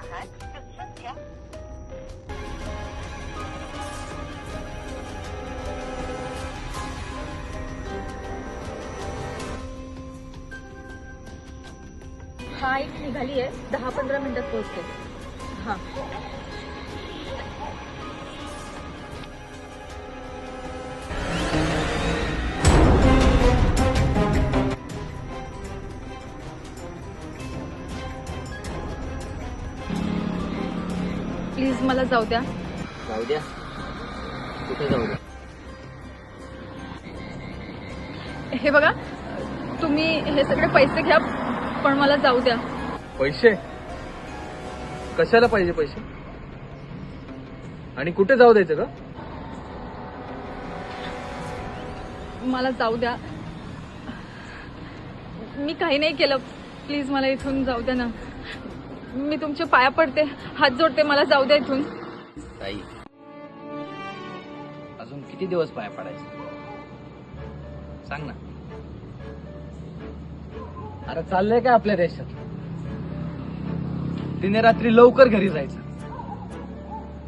आहात तो सध्या हा एक निघाली आहे. दहा पंधरा मिनिटात पोहोचते. हा. प्लीज मला जाऊ द्या. जाऊ द्या. कुठे जाऊ द्या? हे बघा तुम्ही हे सगळे पैसे घ्या पण मला जाऊ द्या. पैसे? कशाला पाहिजे पैसे? आणि कुठे जाऊ द्यायचं का मला जाऊ द्या. मी काही नाही केलं. प्लीज मला इथून जाऊ द्या ना. मी तुमच्या पाया पडते हात जोडते मला जाऊ द्या इथून. ताई अजून किती दिवस पाय पडायचे? सांग ना. अरे चाललंय काय आपल्या देशात? तिने रात्री लवकर घरी जायचं.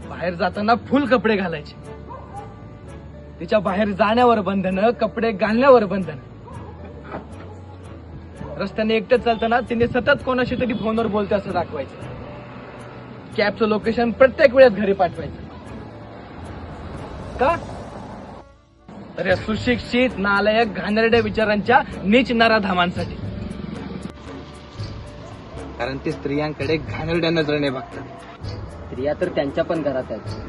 बाहेर जाताना फुल कपडे घालायचे. तिच्या बाहेर जाण्यावर बंधन कपडे घालण्यावर बंधन. रस्त्याने एकटं चालताना तिने सतत कोणाशी तरी फोनवर बोलते असं दाखवायचं. कॅबचं लोकेशन प्रत्येक वेळेस घरी पाठवायचं. का? अरे सुशिक्षित नालायक घाणेरड्या विचारांच्या नीच नराधामांसाठी. कारण ते स्त्रियांकडे घाणेरड्या नजरेने बघतात. स्त्रिया तर त्यांच्या पण घरात आहेत.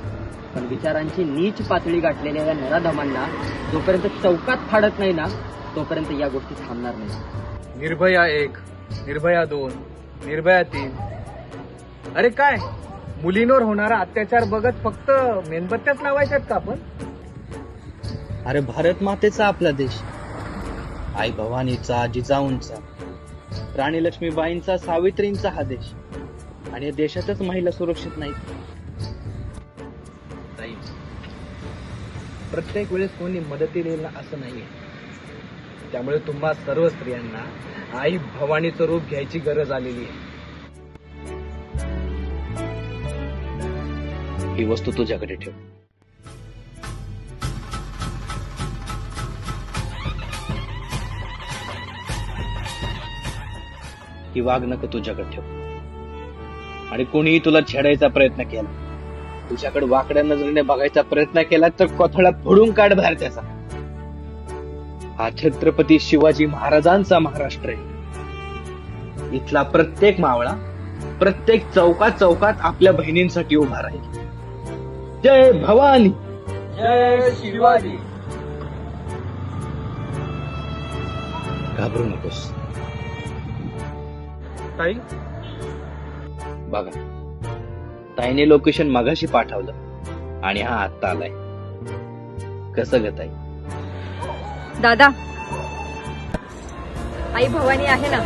पण विचारांची नीच पातळी गाठलेल्या या नराधमांना जोपर्यंत चौकात फाडत नाही ना तोपर्यंत या गोष्टी थांबणार नाही निर्भया एक निर्भया दोन निर्भया तीन. अरे काय? मुलींवर होणारा अत्याचार बघत फक्त मेणबत्त्याच लावायच्यात का आपण? अरे भारत मातेचा आपला देश. आई भवानीचा जिजाऊंचा राणी लक्ष्मीबाईंचा सावित्रींचा हा देश. आणि या देशातच महिला सुरक्षित नाहीत. प्रत्येक वेळेस कोणी मदतीला येईल ना असं नाहीये. त्यामुळे तुम्हा सर्व स्त्रियांना आई भवानीचं रूप घ्यायची गरज आलेली आहे. ही वस्तू तुझ्याकडे ठेव. ही वाघनक तुझ्याकडे ठेव. आणि कोणीही तुला छेडायचा प्रयत्न केला तुझ्याकडे वाकड्या नजरेने बघायचा प्रयत्न केला तर कोथळा फोडून काढ बाहेर त्याचा. हा छत्रपती शिवाजी महाराजांचा महाराष्ट्र आहे. इथला प्रत्येक मावळा प्रत्येक चौकात चौकात आपल्या बहिणींसाठी उभा राहील. जय भवानी! जय शिवाजी! घाबरू नकोस. ताई? बघा ताईने लोकेशन मगाशी पाठवलं आणि हा आत्ता आलाय. कसं ग ताई? दादा आई भवानी आहे ना?